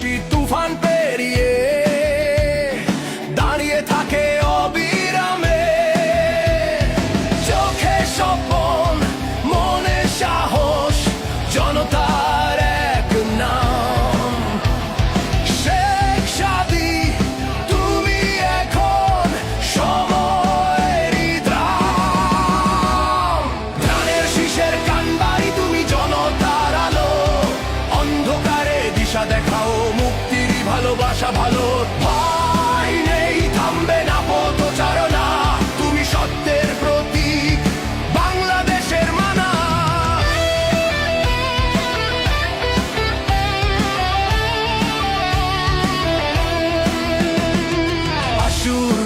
que অন্ধকারে দেখাও, মুক্তির ভালোবাসা ভালো। ভয় নেই, থামবে না তুমি সত্যের বাংলাদেশের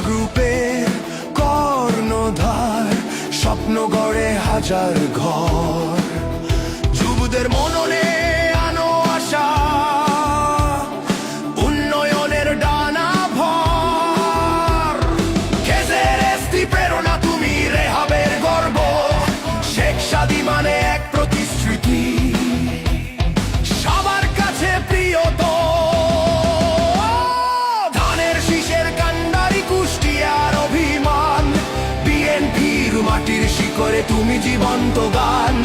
গ্রুপের কর্ণধার হাজার ঘর। শেখ সাদি মানে এক প্রতিশ্রুতি। সবার কাছে প্রিয় তো ধানের শীষের কান্ডারি কুষ্টিয়ার অভিমান। বিএনপির মাটির শিকরে তুমি জীবন্ত গান।